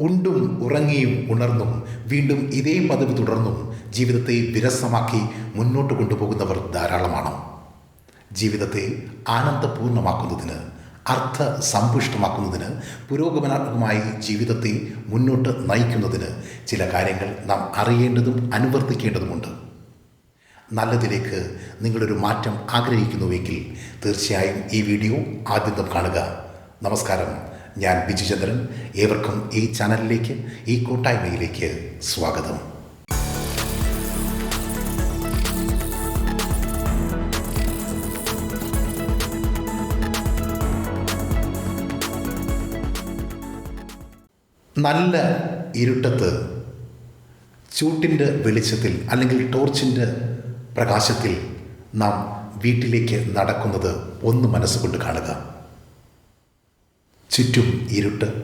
ഉണ്ടും ഉറങ്ങിയും ഉണർന്നും വീണ്ടും ഇതേ പതിവ് തുടർന്നും ജീവിതത്തെ വിരസമാക്കി മുന്നോട്ട് കൊണ്ടുപോകുന്നവർ ധാരാളമാണ്. ജീവിതത്തെ ആനന്ദപൂർണമാക്കുന്നതിന് അർത്ഥ സമ്പുഷ്ടമാക്കുന്നതിന് പുരോഗമനാത്മകമായി ജീവിതത്തെ മുന്നോട്ട് നയിക്കുന്നതിന് ചില കാര്യങ്ങൾ നാം അറിയേണ്ടതും അനുവർത്തിക്കേണ്ടതുമുണ്ട്. നല്ലതിലേക്ക് നിങ്ങളൊരു മാറ്റം ആഗ്രഹിക്കുന്നുവെങ്കിൽ തീർച്ചയായും ഈ വീഡിയോ ആദ്യം കാണുക. നമസ്കാരം. ഞാൻ ബിജുചന്ദ്രൻ ഏവർക്കും ഈ ചാനലിലേക്ക് ഈ കൂട്ടായ്മയിലേക്ക് സ്വാഗതം. നല്ല ഇരുട്ടത്ത് ചൂട്ടിന്റെ വെളിച്ചത്തിൽ അല്ലെങ്കിൽ ടോർച്ചിന്റെ പ്രകാശത്തിൽ നാം വീട്ടിലേക്ക് നടക്കുന്നത് ഒന്ന് മനസ്സുകൊണ്ട് കാണുക. ചുറ്റും ഇരുട്ട്.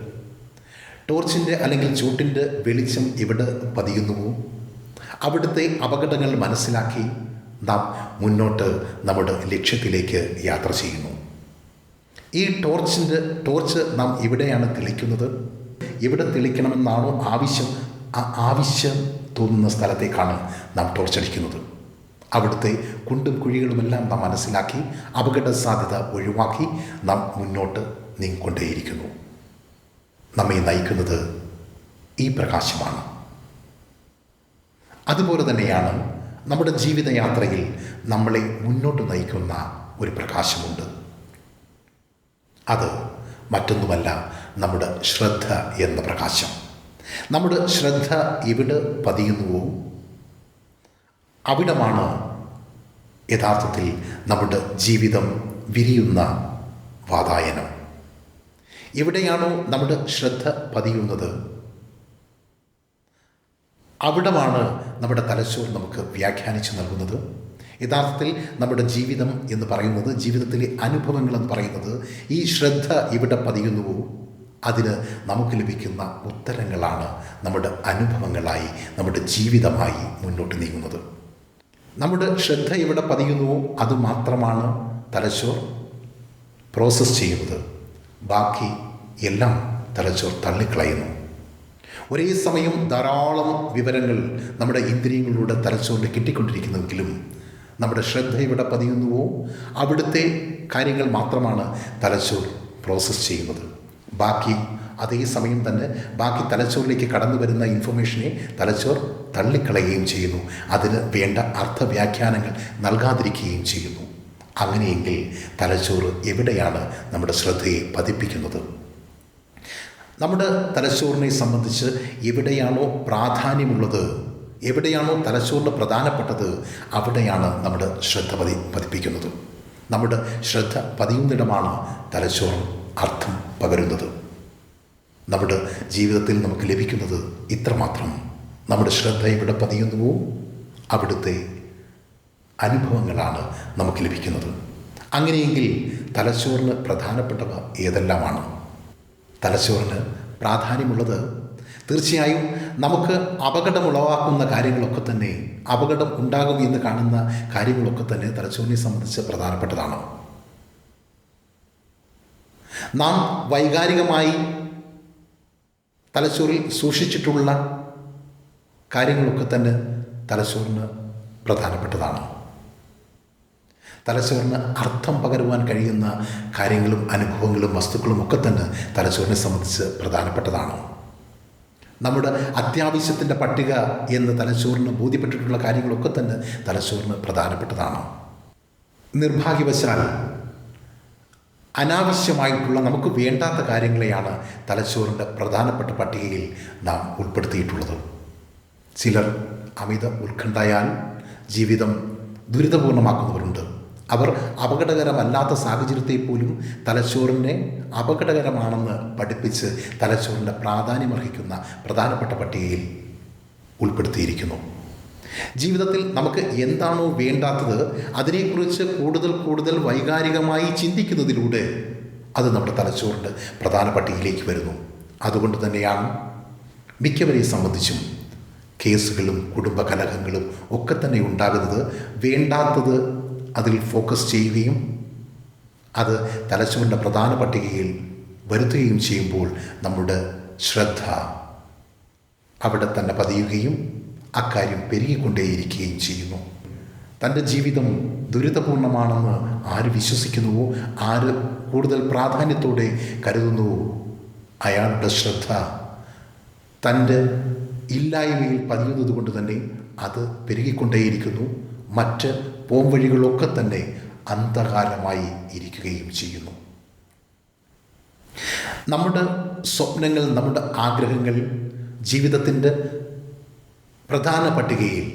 ടോർച്ചിന്റെ അല്ലെങ്കിൽ ചൂട്ടിന്റെ വെളിച്ചം ഇവിടെ പതിയുന്നുവോ അവിടുത്തെ അപകടങ്ങൾ മനസ്സിലാക്കി നാം മുന്നോട്ട് നമ്മുടെ ലക്ഷ്യത്തിലേക്ക് യാത്ര ചെയ്യുന്നു. ഈ ടോർച്ചിന്റെ ടോർച്ച് നാം ഇവിടെയാണ് തെളിക്കുന്നത്. ഇവിടെ തെളിക്കണമെന്നാണോ ആവശ്യം? ആ ആവശ്യം തോന്നുന്ന സ്ഥലത്തേക്കാണ് നാം ടോർച്ചടിക്കുന്നത്. അവിടുത്തെ കുണ്ടും കുഴികളുമെല്ലാം നാം മനസ്സിലാക്കി അപകട സാധ്യത ഒഴിവാക്കി നാം മുന്നോട്ട് നീങ്ങിക്കൊണ്ടേയിരിക്കുന്നു നമ്മെ നയിക്കുന്നത് ഈ പ്രകാശമാണ്. അതുപോലെ തന്നെയാണ് നമ്മുടെ ജീവിതയാത്രയിൽ നമ്മളെ മുന്നോട്ട് നയിക്കുന്ന ഒരു പ്രകാശമുണ്ട്. അത് മറ്റൊന്നുമല്ല നമ്മുടെ ശ്രദ്ധ എന്ന പ്രകാശം. നമ്മുടെ ശ്രദ്ധ എവിടെ പതിയുന്നുവോ അവിടമാണ് യഥാർത്ഥത്തിൽ നമ്മുടെ ജീവിതം വിരിയുന്ന വാതായനം. എവിടെയാണോ നമ്മുടെ ശ്രദ്ധ പതിയുന്നത്? അവിടമാണ് നമ്മുടെ തലച്ചോർ നമുക്ക് വ്യാഖ്യാനിച്ചു നൽകുന്നത്. യഥാർത്ഥത്തിൽ നമ്മുടെ ജീവിതം എന്ന് പറയുന്നത് ജീവിതത്തിലെ അനുഭവങ്ങൾ എന്ന് പറയുന്നത് ഈ ശ്രദ്ധ ഇവിടെ പതിയുന്നുവോ? അതിന് നമുക്ക് ലഭിക്കുന്ന ഉത്തരങ്ങളാണ് നമ്മുടെ അനുഭവങ്ങളായി നമ്മുടെ ജീവിതമായി മുന്നോട്ട് നീങ്ങുന്നത്. നമ്മുടെ ശ്രദ്ധ എവിടെ പതിയുന്നുവോ? അത് മാത്രമാണ് തലച്ചോർ പ്രോസസ്സ് ചെയ്യുന്നത്. ബാക്കി എല്ലാം തലച്ചോർ തള്ളിക്കളയുന്നു. ഒരേ സമയം ധാരാളം വിവരങ്ങൾ നമ്മുടെ ഇന്ദ്രിയങ്ങളിലൂടെ തലച്ചോറിന് കിട്ടിക്കൊണ്ടിരിക്കുന്നുവെങ്കിലും നമ്മുടെ ശ്രദ്ധ എവിടെ പതിയുന്നുവോ അവിടുത്തെ കാര്യങ്ങൾ മാത്രമാണ് തലച്ചോർ പ്രോസസ്സ് ചെയ്യുന്നത്. ബാക്കി അതേ സമയം തന്നെ ബാക്കി തലച്ചോറിലേക്ക് കടന്നു വരുന്ന ഇൻഫർമേഷനെ തലച്ചോർ തള്ളിക്കളയുകയും ചെയ്യുന്നു. അതിന് വേണ്ട അർത്ഥവ്യാഖ്യാനങ്ങൾ നൽകാതിരിക്കുകയും ചെയ്യുന്നു. അങ്ങനെയെങ്കിൽ തലച്ചോറ് എവിടെയാണ് നമ്മുടെ ശ്രദ്ധയെ പതിപ്പിക്കുന്നത്? നമ്മുടെ തലച്ചോറിനെ സംബന്ധിച്ച് എവിടെയാണോ പ്രാധാന്യമുള്ളത് എവിടെയാണോ തലച്ചോറിന് പ്രധാനപ്പെട്ടത് അവിടെയാണ് നമ്മുടെ ശ്രദ്ധ പതി പതിപ്പിക്കുന്നത്. നമ്മുടെ ശ്രദ്ധ പതിയുന്നിടമാണ് തലച്ചോർ അർത്ഥം പകരുന്നത്. നമ്മുടെ ജീവിതത്തിൽ നമുക്ക് ലഭിക്കുന്നത് ഇത്രമാത്രം. നമ്മുടെ ശ്രദ്ധ എവിടെ പതിയുന്നുവോ അവിടുത്തെ അനുഭവങ്ങളാണ് നമുക്ക് ലഭിക്കുന്നത്. അങ്ങനെയെങ്കിൽ തലച്ചോറിന് പ്രധാനപ്പെട്ടവ ഏതെല്ലാമാണ്? തലച്ചോറിന് പ്രാധാന്യമുള്ളത് തീർച്ചയായും നമുക്ക് അപകടമുളവാക്കുന്ന കാര്യങ്ങളൊക്കെ തന്നെ അപകടം ഉണ്ടാകും എന്ന് കാണുന്ന കാര്യങ്ങളൊക്കെ തന്നെ തലച്ചോറിനെ സംബന്ധിച്ച് പ്രധാനപ്പെട്ടതാണ്. നാം വൈകാരികമായി തലച്ചോറിൽ സൂക്ഷിച്ചിട്ടുള്ള കാര്യങ്ങളൊക്കെ തന്നെ തലച്ചോറിന് പ്രധാനപ്പെട്ടതാണ്. തലച്ചോറിന് അർത്ഥം പകരുവാൻ കഴിയുന്ന കാര്യങ്ങളും അനുഭവങ്ങളും വസ്തുക്കളും ഒക്കെ തന്നെ തലച്ചോറിനെ സംബന്ധിച്ച് പ്രധാനപ്പെട്ടതാണ്. നമ്മുടെ അത്യാവശ്യത്തിന്റെ പട്ടിക എന്ന് തലച്ചോറിന് ബോധ്യപ്പെട്ടിട്ടുള്ള കാര്യങ്ങളൊക്കെ തന്നെ തലച്ചോറിന് പ്രധാനപ്പെട്ടതാണ്. നിർഭാഗ്യവശാൽ അനാവശ്യമായിട്ടുള്ള നമുക്ക് വേണ്ടാത്ത കാര്യങ്ങളെയാണ് തലച്ചോറിന്റെ പ്രധാനപ്പെട്ട പട്ടികയിൽ നാം ഉൾപ്പെടുത്തിയിട്ടുള്ളത്. ചിലർ അമിത ഉത്കണ്ഠയാൽ ജീവിതം ദുരിതപൂർണമാക്കുന്നവരുണ്ട് അവർ അപകടകരമല്ലാത്ത സാഹചര്യത്തെ പോലും തലച്ചോറിനെ അപകടകരമാണെന്ന് പഠിപ്പിച്ച് തലച്ചോറിന്റെ പ്രാധാന്യമർഹിക്കുന്ന പ്രധാനപ്പെട്ട പട്ടികയിൽ ഉൾപ്പെടുത്തിയിരിക്കുന്നു. ജീവിതത്തിൽ നമുക്ക് എന്താണോ വേണ്ടാത്തത് അതിനെക്കുറിച്ച് കൂടുതൽ കൂടുതൽ വൈകാരികമായി ചിന്തിക്കുന്നതിലൂടെ അത് നമ്മുടെ തലച്ചോറിന്റെ പ്രധാന പട്ടികയിലേക്ക് വരുന്നു. അതുകൊണ്ട് തന്നെയാണ് മിക്കവരെ സംബന്ധിച്ചും കേസുകളും കുടുംബ കലഹങ്ങളും ഒക്കെ തന്നെ ഉണ്ടാകുന്നത് വേണ്ടാത്തത് അതിൽ ഫോക്കസ് ചെയ്യുകയും അത് തലച്ചോറിന്റെ പ്രധാന പട്ടികയിൽ വരുത്തുകയും ചെയ്യുമ്പോൾ നമ്മുടെ ശ്രദ്ധ അവിടെ തന്നെ പതിയുകയും അക്കാര്യം പെരുകിക്കൊണ്ടേയിരിക്കുകയും ചെയ്യുന്നു. തന്റെ ജീവിതം ദുരിതപൂർണമാണെന്ന് ആര് വിശ്വസിക്കുന്നുവോ ആര് കൂടുതൽ പ്രാധാന്യത്തോടെ കരുതുന്നുവോ അയാളുടെ ശ്രദ്ധ തന്റെ ഇല്ലായ്മയിൽ പതിയുന്നത് കൊണ്ട് തന്നെ അത് പെരുകിക്കൊണ്ടേയിരിക്കുന്നു. മറ്റ് പോംവഴികളൊക്കെ തന്നെ അന്ധകാരമായി ഇരിക്കുകയും ചെയ്യുന്നു. നമ്മുടെ സ്വപ്നങ്ങൾ നമ്മുടെ ആഗ്രഹങ്ങൾ ജീവിതത്തിന്റെ പ്രധാന പട്ടികയിൽ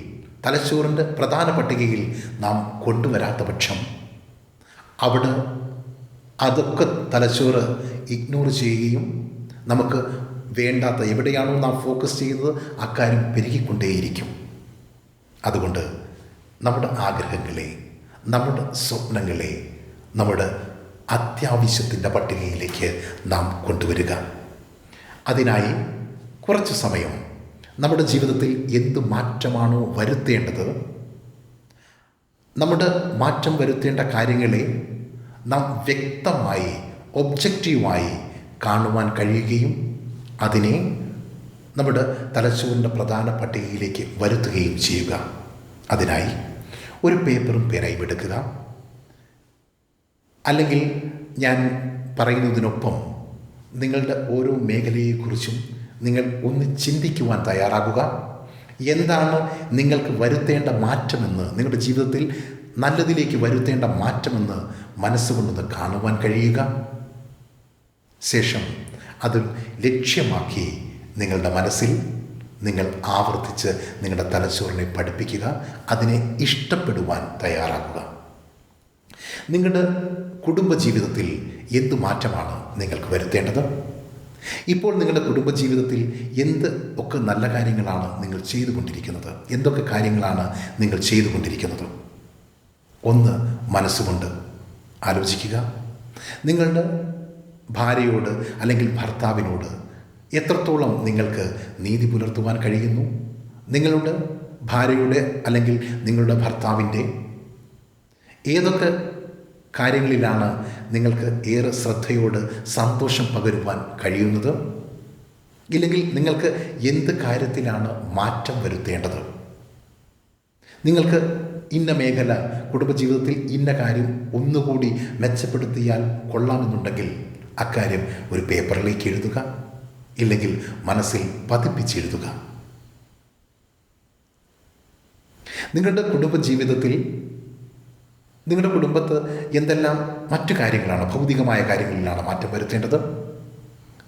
തലച്ചോറിന്റെ പ്രധാന പട്ടികയിൽ നാം കൊണ്ടുവരാത്ത പക്ഷം അവിടെ അതൊക്കെ തലച്ചോറ് ഇഗ്നോർ ചെയ്യുകയും നമുക്ക് വേണ്ടാത്ത എവിടെയാണോ നാം ഫോക്കസ് ചെയ്യുന്നത് അക്കാര്യം പെരുകിക്കൊണ്ടേയിരിക്കും. അതുകൊണ്ട് നമ്മുടെ ആഗ്രഹങ്ങളെ നമ്മുടെ സ്വപ്നങ്ങളെ നമ്മുടെ അത്യാവശ്യത്തിന്റെ പട്ടികയിലേക്ക് നാം കൊണ്ടുവരിക. അതിനായി കുറച്ച് സമയം നമ്മുടെ ജീവിതത്തിൽ എന്ത് മാറ്റമാണോ വരുത്തേണ്ടത് നമ്മുടെ മാറ്റം വരുത്തേണ്ട കാര്യങ്ങളെ നാം വ്യക്തമായി ഒബ്ജക്റ്റീവായി കാണുവാൻ കഴിയുകയും അതിനെ നമ്മുടെ തലച്ചോറിന്റെ പ്രധാന പട്ടികയിലേക്ക് വരുത്തുകയും ചെയ്യുക. അതിനായി ഒരു പേപ്പറും പേനയും എടുക്കുക. അല്ലെങ്കിൽ ഞാൻ പറയുന്നതിനൊപ്പം നിങ്ങളുടെ ഓരോ മേഖലയെക്കുറിച്ചും നിങ്ങൾ ഒന്ന് ചിന്തിക്കുവാൻ തയ്യാറാകുക. എന്താണ് നിങ്ങൾക്ക് വരുത്തേണ്ട മാറ്റമെന്ന് നിങ്ങളുടെ ജീവിതത്തിൽ നല്ലതിലേക്ക് വരുത്തേണ്ട മാറ്റമെന്ന് മനസ്സുകൊണ്ടൊന്ന് കാണുവാൻ കഴിയുക. ശേഷം അത് ലക്ഷ്യമാക്കി നിങ്ങളുടെ മനസ്സിൽ നിങ്ങൾ ആവർത്തിച്ച് നിങ്ങളുടെ തലച്ചോറിനെ പഠിപ്പിക്കുക അതിനെ ഇഷ്ടപ്പെടുവാൻ തയ്യാറാക്കുക. നിങ്ങളുടെ കുടുംബജീവിതത്തിൽ എന്ത് മാറ്റമാണ് നിങ്ങൾക്ക് വരുത്തേണ്ടത്? ഇപ്പോൾ നിങ്ങളുടെ കുടുംബജീവിതത്തിൽ എന്ത് ഒക്കെ നല്ല കാര്യങ്ങളാണ് നിങ്ങൾ ചെയ്തുകൊണ്ടിരിക്കുന്നത്? എന്തൊക്കെ കാര്യങ്ങളാണ് നിങ്ങൾ ചെയ്തുകൊണ്ടിരിക്കുന്നത്? ഒന്ന് മനസ്സുകൊണ്ട് ആലോചിക്കുക. നിങ്ങളുടെ ഭാര്യയോട് അല്ലെങ്കിൽ ഭർത്താവിനോട് എത്രത്തോളം നിങ്ങൾക്ക് നീതി പുലർത്തുവാൻ കഴിയുന്നു? നിങ്ങളുടെ ഭാര്യയുടെ അല്ലെങ്കിൽ നിങ്ങളുടെ ഭർത്താവിന്റെ ഏതൊക്കെ കാര്യങ്ങളിലാണ് നിങ്ങൾക്ക് ഏറെ ശ്രദ്ധയോട് സന്തോഷം പകരുവാൻ കഴിയുന്നത്? ഇല്ലെങ്കിൽ നിങ്ങൾക്ക് എന്ത് കാര്യത്തിലാണ് മാറ്റം വരുത്തേണ്ടത്? നിങ്ങൾക്ക് ഇന്ന മേഖല കുടുംബജീവിതത്തിൽ ഇന്ന കാര്യം ഒന്നുകൂടി മെച്ചപ്പെടുത്തിയാൽ കൊള്ളാമെന്നുണ്ടെങ്കിൽ അക്കാര്യം ഒരു പേപ്പറിലേക്ക് എഴുതുക. ഇല്ലെങ്കിൽ മനസ്സിൽ പതിപ്പിച്ചെഴുതുക. നിങ്ങളുടെ കുടുംബജീവിതത്തിൽ നിങ്ങളുടെ കുടുംബത്ത് എന്തെല്ലാം മറ്റു കാര്യങ്ങളാണ് ഭൗതികമായ കാര്യങ്ങളിലാണ് മാറ്റം വരുത്തേണ്ടത്?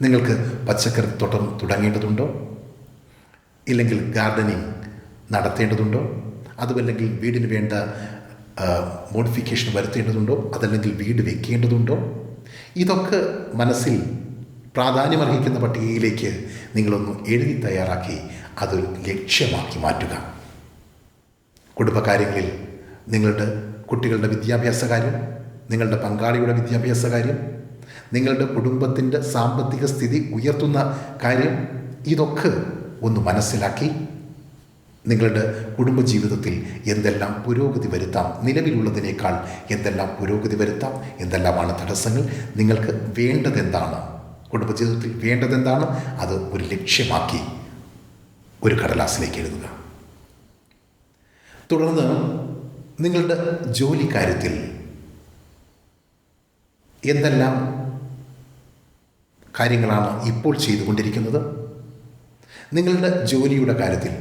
നിങ്ങൾക്ക് പച്ചക്കറി തോട്ടം തുടങ്ങേണ്ടതുണ്ടോ? ഇല്ലെങ്കിൽ ഗാർഡനിങ് നടത്തേണ്ടതുണ്ടോ? അതുമല്ലെങ്കിൽ വീടിന് വേണ്ട മോഡിഫിക്കേഷൻ വരുത്തേണ്ടതുണ്ടോ? അതല്ലെങ്കിൽ വീട് വെക്കേണ്ടതുണ്ടോ? ഇതൊക്കെ മനസ്സിൽ പ്രാധാന്യമർഹിക്കുന്ന പട്ടികയിലേക്ക് നിങ്ങളൊന്ന് എഴുതി തയ്യാറാക്കി അതൊരു ലക്ഷ്യമാക്കി മാറ്റുക. കുടുംബകാര്യങ്ങളിൽ നിങ്ങളുടെ കുട്ടികളുടെ വിദ്യാഭ്യാസ കാര്യം നിങ്ങളുടെ പങ്കാളിയുടെ വിദ്യാഭ്യാസ കാര്യം നിങ്ങളുടെ കുടുംബത്തിന്റെ സാമ്പത്തിക സ്ഥിതി ഉയർത്തുന്ന കാര്യം ഇതൊക്കെ ഒന്ന് മനസ്സിലാക്കി നിങ്ങളുടെ കുടുംബജീവിതത്തിൽ എന്തെല്ലാം പുരോഗതി വരുത്താം നിലവിലുള്ളതിനേക്കാൾ എന്തെല്ലാം പുരോഗതി വരുത്താം എന്തെല്ലാമാണ് തടസ്സങ്ങൾ നിങ്ങൾക്ക് വേണ്ടതെന്താണ്? കുടുംബജീവിതത്തിൽ വേണ്ടതെന്താണ്? അത് ഒരു ലക്ഷ്യമാക്കി ഒരു കടലാസിലേക്ക് എഴുതുക. തുടർന്ന് നിങ്ങളുടെ ജോലി കാര്യത്തിൽ എന്തെല്ലാം കാര്യങ്ങളാണ് ഇപ്പോൾ ചെയ്തുകൊണ്ടിരിക്കുന്നത്? നിങ്ങളുടെ ജോലിയുടെ കാര്യത്തിൽ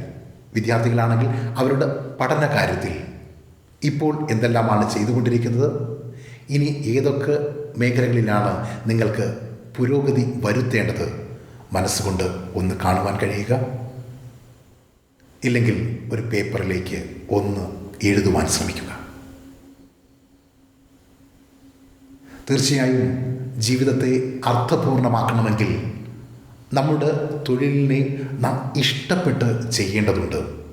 വിദ്യാർത്ഥികളാണെങ്കിൽ അവരുടെ പഠന കാര്യത്തിൽ ഇപ്പോൾ എന്തെല്ലാമാണ് ചെയ്തുകൊണ്ടിരിക്കുന്നത്? ഇനി ഏതൊക്കെ മേഖലകളിലാണ് നിങ്ങൾക്ക് പുരോഗതി വരുത്തേണ്ടത് മനസ്സുകൊണ്ട് ഒന്ന് കാണുവാൻ കഴിയുക. ഇല്ലെങ്കിൽ ഒരു പേപ്പറിലേക്ക് ഒന്ന് എഴുതുവാൻ ശ്രമിക്കുക. തീർച്ചയായും ജീവിതത്തെ അർത്ഥപൂർണമാക്കണമെങ്കിൽ നമ്മുടെ തൊഴിലിനെ നാം ഇഷ്ടപ്പെട്ട് ചെയ്യേണ്ടതുണ്ട്.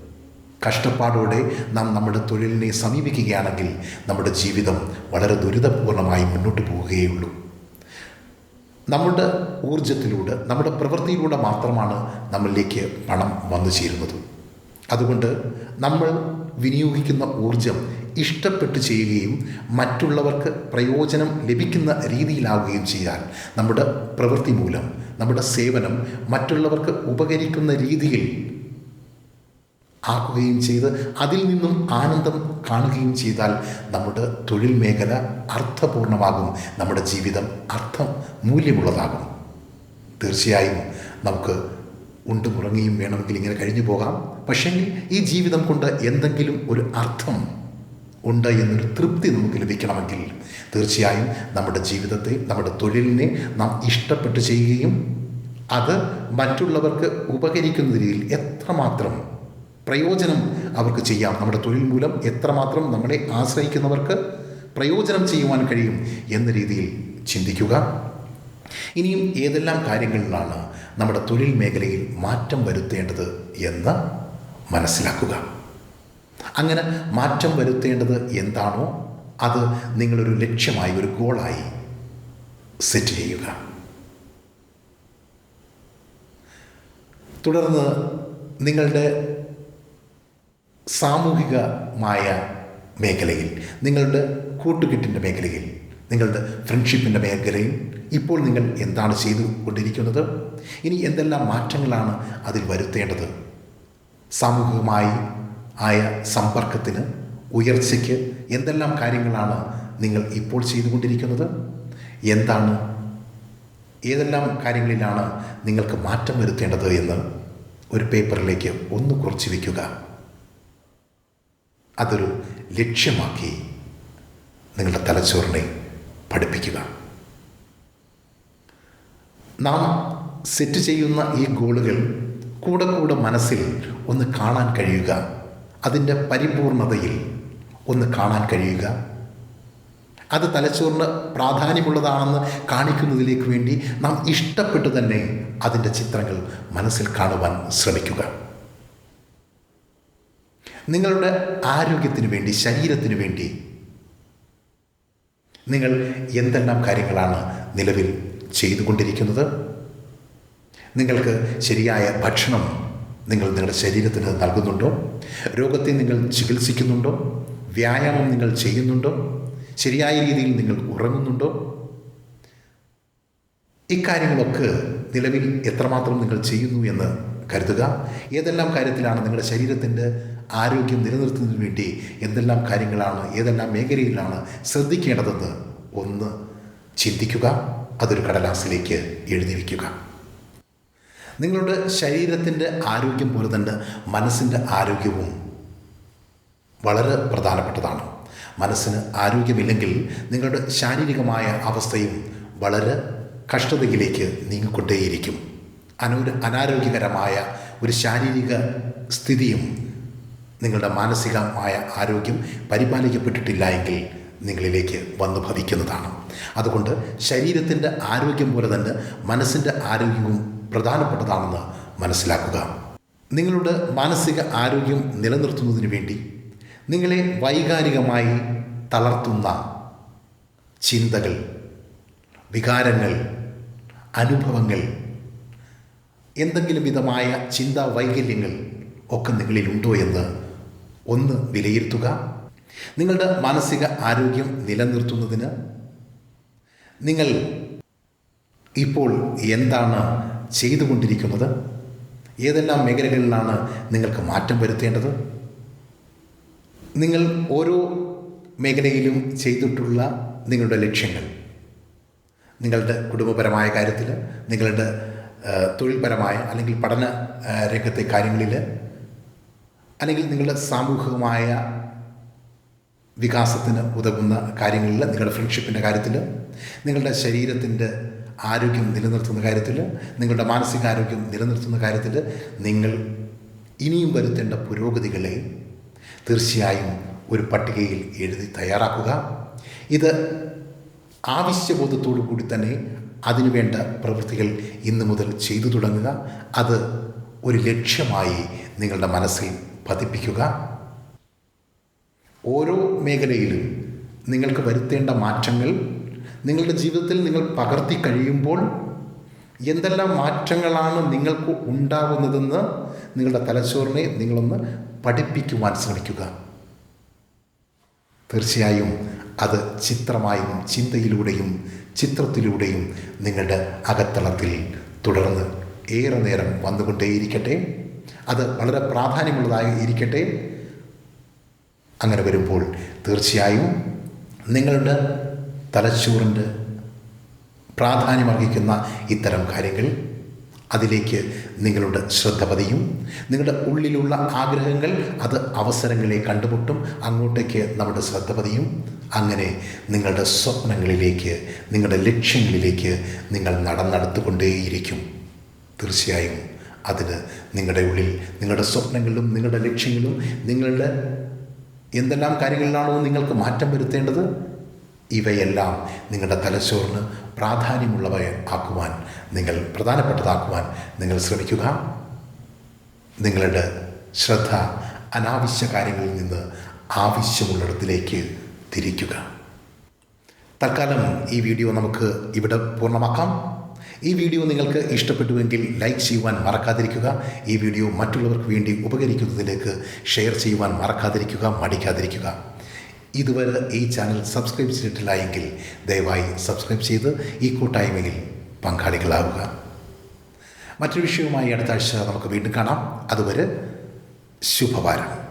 കഷ്ടപ്പാടോടെ നാം നമ്മുടെ തൊഴിലിനെ സമീപിക്കുകയാണെങ്കിൽ നമ്മുടെ ജീവിതം വളരെ ദുരിതപൂർണമായി മുന്നോട്ട് പോവുകയുള്ളൂ നമ്മുടെ ഊർജത്തിലൂടെ നമ്മുടെ പ്രവൃത്തിയിലൂടെ മാത്രമാണ് നമ്മളിലേക്ക് പണം വന്നു ചേരുന്നത്. അതുകൊണ്ട് നമ്മൾ വിനിയോഗിക്കുന്ന ഊർജം ഇഷ്ടപ്പെട്ട് ചെയ്യുകയും മറ്റുള്ളവർക്ക് പ്രയോജനം ലഭിക്കുന്ന രീതിയിലാവുകയും ചെയ്താൽ നമ്മുടെ പ്രവൃത്തി മൂലം നമ്മുടെ സേവനം മറ്റുള്ളവർക്ക് ഉപകരിക്കുന്ന രീതിയിൽ ആക്കുകയും ചെയ്ത് അതിൽ നിന്നും ആനന്ദം കാണുകയും ചെയ്താൽ നമ്മുടെ തൊഴിൽ മേഖല അർത്ഥപൂർണമാകും നമ്മുടെ ജീവിതം അർത്ഥം മൂല്യമുള്ളതാകും. തീർച്ചയായും നമുക്ക് ഉണ്ട് ഉറങ്ങിയും വേണമെങ്കിൽ ഇങ്ങനെ കഴിഞ്ഞു പോകാം. പക്ഷേങ്കിൽ ഈ ജീവിതം കൊണ്ട് എന്തെങ്കിലും ഒരു അർത്ഥം ഉണ്ട് എന്നൊരു തൃപ്തി നമുക്ക് ലഭിക്കണമെങ്കിൽ തീർച്ചയായും നമ്മുടെ ജീവിതത്തെ നമ്മുടെ തൊഴിലിനെ നാം ഇഷ്ടപ്പെട്ട് ചെയ്യുകയും അത് മറ്റുള്ളവർക്ക് ഉപകരിക്കുന്ന രീതിയിൽ എത്രമാത്രം പ്രയോജനം അവർക്ക് ചെയ്യാം. നമ്മുടെ തൊഴിൽ മൂലം എത്രമാത്രം നമ്മളെ ആശ്രയിക്കുന്നവർക്ക് പ്രയോജനം ചെയ്യുവാൻ കഴിയും എന്ന രീതിയിൽ ചിന്തിക്കുക. ഇനിയും ഏതെല്ലാം കാര്യങ്ങളിലാണ് നമ്മുടെ തൊഴിൽ മേഖലയിൽ മാറ്റം വരുത്തേണ്ടത് എന്ന് മനസ്സിലാക്കുക. അങ്ങനെ മാറ്റം വരുത്തേണ്ടത് എന്താണോ അത് നിങ്ങളൊരു ലക്ഷ്യമായി ഒരു ഗോളായി സെറ്റ് ചെയ്യുക. തുടർന്ന് നിങ്ങളുടെ സാമൂഹികമായ മേഖലയിൽ നിങ്ങളുടെ കൂട്ടുകെട്ടിന്റെ മേഖലയിൽ നിങ്ങളുടെ ഫ്രണ്ട്ഷിപ്പിന്റെ മേഖലയിൽ ഇപ്പോൾ നിങ്ങൾ എന്താണ് ചെയ്തു കൊണ്ടിരിക്കുന്നത് ഇനി എന്തെല്ലാം മാറ്റങ്ങളാണ് അതിൽ വരുത്തേണ്ടത്? സാമൂഹികമായി ആയ സമ്പർക്കത്തിന് ഉയർച്ചയ്ക്ക് എന്തെല്ലാം കാര്യങ്ങളാണ് നിങ്ങൾ ഇപ്പോൾ ചെയ്തുകൊണ്ടിരിക്കുന്നത്? എന്താണ് ഏതെല്ലാം കാര്യങ്ങളിലാണ് നിങ്ങൾക്ക് മാറ്റം വരുത്തേണ്ടത് എന്ന് ഒരു പേപ്പറിലേക്ക് ഒന്ന് കുറിച്ച് വയ്ക്കുക അതൊരു ലക്ഷ്യമാക്കി നിങ്ങളുടെ തലച്ചോറിനെ പഠിപ്പിക്കുക. നാം സെറ്റ് ചെയ്യുന്ന ഈ ഗോളുകൾ കൂടെ കൂടെ മനസ്സിൽ ഒന്ന് കാണാൻ കഴിയുക. അതിന്റെ പരിപൂർണതയിൽ ഒന്ന് കാണാൻ കഴിയുക. അത് തലച്ചോറിന് പ്രാധാന്യമുള്ളതാണെന്ന് കാണിക്കുന്നതിലേക്ക് വേണ്ടി നാം ഇഷ്ടപ്പെട്ടു തന്നെ അതിന്റെ ചിത്രങ്ങൾ മനസ്സിൽ കാണുവാൻ ശ്രമിക്കുക. നിങ്ങളുടെ ആരോഗ്യത്തിന് വേണ്ടി ശരീരത്തിന് വേണ്ടി നിങ്ങൾ എന്തെല്ലാം കാര്യങ്ങളാണ് നിലവിൽ ചെയ്തുകൊണ്ടിരിക്കുന്നത്? നിങ്ങൾക്ക് ശരിയായ ഭക്ഷണം നിങ്ങൾ നിങ്ങളുടെ ശരീരത്തിന് നൽകുന്നുണ്ടോ? രോഗത്തെ നിങ്ങൾ ചികിത്സിക്കുന്നുണ്ടോ? വ്യായാമം നിങ്ങൾ ചെയ്യുന്നുണ്ടോ? ശരിയായ രീതിയിൽ നിങ്ങൾ ഉറങ്ങുന്നുണ്ടോ? ഇക്കാര്യങ്ങളൊക്കെ നിലവിൽ എത്രമാത്രം നിങ്ങൾ ചെയ്യുന്നു എന്ന് കരുതുക. ഏതെല്ലാം കാര്യത്തിലാണ് നിങ്ങളുടെ ശരീരത്തിന്റെ ആരോഗ്യം നിലനിർത്തുന്നതിന് വേണ്ടി എന്തെല്ലാം കാര്യങ്ങളാണ് ഏതെല്ലാം മേഖലയിലാണ് ശ്രദ്ധിക്കേണ്ടതെന്ന് ഒന്ന് ചിന്തിക്കുക അതൊരു കടലാസിലേക്ക് എഴുതി വയ്ക്കുക നിങ്ങളുടെ ശരീരത്തിന്റെ ആരോഗ്യം പോലെ തന്നെ മനസ്സിന്റെ ആരോഗ്യവും വളരെ പ്രധാനപ്പെട്ടതാണ്. മനസ്സിന് ആരോഗ്യമില്ലെങ്കിൽ നിങ്ങളുടെ ശാരീരികമായ അവസ്ഥയും വളരെ കഷ്ടതയിലേക്ക് നീങ്ങിക്കൊണ്ടേയിരിക്കും. അനോ അനാരോഗ്യകരമായ ഒരു ശാരീരിക സ്ഥിതിയും നിങ്ങളുടെ മാനസികമായ ആരോഗ്യം പരിപാലിക്കപ്പെട്ടിട്ടില്ല എങ്കിൽ നിങ്ങളിലേക്ക് വന്നു ഭവിക്കുന്നതാണ്. അതുകൊണ്ട് ശരീരത്തിന്റെ ആരോഗ്യം പോലെ തന്നെ മനസ്സിന്റെ ആരോഗ്യവും പ്രധാനപ്പെട്ടതാണെന്ന് മനസ്സിലാക്കുക. നിങ്ങളുടെ മാനസിക ആരോഗ്യം നിലനിർത്തുന്നതിന് വേണ്ടി നിങ്ങളെ വൈകാരികമായി തളർത്തുന്ന ചിന്തകൾ വികാരങ്ങൾ അനുഭവങ്ങൾ എന്തെങ്കിലും വിധമായ ചിന്താ വൈകല്യങ്ങൾ ഒക്കെ നിങ്ങളിലുണ്ടോ എന്ന് ഒന്ന് വിലയിരുത്തുക. നിങ്ങളുടെ മാനസിക ആരോഗ്യം നിലനിർത്തുന്നതിന് നിങ്ങൾ ഇപ്പോൾ എന്താണ് ചെയ്തുകൊണ്ടിരിക്കുന്നത്? ഏതെല്ലാം മേഖലകളിലാണ് നിങ്ങൾക്ക് മാറ്റം വരുത്തേണ്ടത്? നിങ്ങൾ ഓരോ മേഖലയിലും ചെയ്തിട്ടുള്ള നിങ്ങളുടെ ലക്ഷ്യങ്ങൾ നിങ്ങളുടെ കുടുംബപരമായ കാര്യത്തിൽ നിങ്ങളുടെ തൊഴിൽപരമായ അല്ലെങ്കിൽ പഠന രംഗത്തെ കാര്യങ്ങളിൽ അല്ലെങ്കിൽ നിങ്ങളുടെ സാമൂഹികമായ വികാസത്തിന് ഉതകുന്ന കാര്യങ്ങളിൽ നിങ്ങളുടെ ഫ്രണ്ട്ഷിപ്പിന്റെ കാര്യത്തിൽ നിങ്ങളുടെ ശരീരത്തിന്റെ ആരോഗ്യം നിലനിർത്തുന്ന കാര്യത്തിൽ നിങ്ങളുടെ മാനസികാരോഗ്യം നിലനിർത്തുന്ന കാര്യത്തിൽ നിങ്ങൾ ഇനിയും വരുത്തേണ്ട പുരോഗതികളെ തീർച്ചയായും ഒരു പട്ടികയിൽ എഴുതി തയ്യാറാക്കുക. ഇത് ആവശ്യബോധത്തോടു കൂടി തന്നെ അതിനുവേണ്ട പ്രവൃത്തികൾ ഇന്നു മുതൽ ചെയ്തു തുടങ്ങുക. അത് ഒരു ലക്ഷ്യമായി നിങ്ങളുടെ മനസ്സിൽ പതിപ്പിക്കുക. ഓരോ മേഖലയിലും നിങ്ങൾക്ക് വരുത്തേണ്ട മാറ്റങ്ങൾ നിങ്ങളുടെ ജീവിതത്തിൽ നിങ്ങൾ പകർത്തി കഴിയുമ്പോൾ എന്തെല്ലാം മാറ്റങ്ങളാണ് നിങ്ങൾക്ക് ഉണ്ടാകുന്നതെന്ന് നിങ്ങളുടെ തലച്ചോറിനെ നിങ്ങളൊന്ന് പഠിപ്പിക്കുവാൻ ശ്രമിക്കുക. തീർച്ചയായും അത് ചിത്രമായും ചിന്തയിലൂടെയും ചിത്രത്തിലൂടെയും നിങ്ങളുടെ അകത്തളത്തിൽ തുടർന്ന് ഏറെ നേരം വന്നുകൊണ്ടേയിരിക്കട്ടെ. അത് വളരെ പ്രാധാന്യമുള്ളതായി ഇരിക്കട്ടെ. അങ്ങനെ വരുമ്പോൾ തീർച്ചയായും നിങ്ങളുടെ തലച്ചോറിന്റെ പ്രാധാന്യമർഹിക്കുന്ന ഇത്തരം കാര്യങ്ങൾ അതിലേക്ക് നിങ്ങളുടെ ശ്രദ്ധ പതിയും. നിങ്ങളുടെ ഉള്ളിലുള്ള ആഗ്രഹങ്ങൾ അത് അവസരങ്ങളെ കണ്ടുമുട്ടും. അങ്ങോട്ടേക്ക് നമ്മുടെ ശ്രദ്ധ പതിയും. അങ്ങനെ നിങ്ങളുടെ സ്വപ്നങ്ങളിലേക്ക് നിങ്ങളുടെ ലക്ഷ്യങ്ങളിലേക്ക് നിങ്ങൾ നടന്നെടുത്തുകൊണ്ടേയിരിക്കും. തീർച്ചയായും അതിന് നിങ്ങളുടെ ഉള്ളിൽ നിങ്ങളുടെ സ്വപ്നങ്ങളിലും നിങ്ങളുടെ ലക്ഷ്യങ്ങളും നിങ്ങളുടെ എന്തെല്ലാം കാര്യങ്ങളിലാണോ നിങ്ങൾക്ക് മാറ്റം വരുത്തേണ്ടത്? ഇവയെല്ലാം നിങ്ങളുടെ തലച്ചോറിന് പ്രാധാന്യമുള്ളവ ആക്കുവാൻ നിങ്ങൾ പ്രധാനപ്പെട്ടതാക്കുവാൻ നിങ്ങൾ ശ്രമിക്കുക. നിങ്ങളുടെ ശ്രദ്ധ അനാവശ്യ കാര്യങ്ങളിൽ നിന്ന് ആവശ്യമുള്ളിടത്തിലേക്ക് തിരിക്കുക. തൽക്കാലം ഈ വീഡിയോ നമുക്ക് ഇവിടെ പൂർണമാക്കാം. ഈ വീഡിയോ നിങ്ങൾക്ക് ഇഷ്ടപ്പെട്ടുവെങ്കിൽ ലൈക്ക് ചെയ്യുവാൻ മറക്കാതിരിക്കുക. ഈ വീഡിയോ മറ്റുള്ളവർക്ക് വേണ്ടി ഉപകരിക്കുന്നതിലേക്ക് ഷെയർ ചെയ്യുവാൻ മറക്കാതിരിക്കുക മടിക്കാതിരിക്കുക. ഇതുവരെ ഈ ചാനൽ സബ്സ്ക്രൈബ് ചെയ്തിട്ടില്ല എങ്കിൽ ദയവായി സബ്സ്ക്രൈബ് ചെയ്ത് ഈ കൂട്ടായ്മയിൽ പങ്കാളികളാവുക. മറ്റൊരു വിഷയവുമായി അടുത്ത ആഴ്ച നമുക്ക് വീണ്ടും കാണാം. അതുവരെ ശുഭവാരം.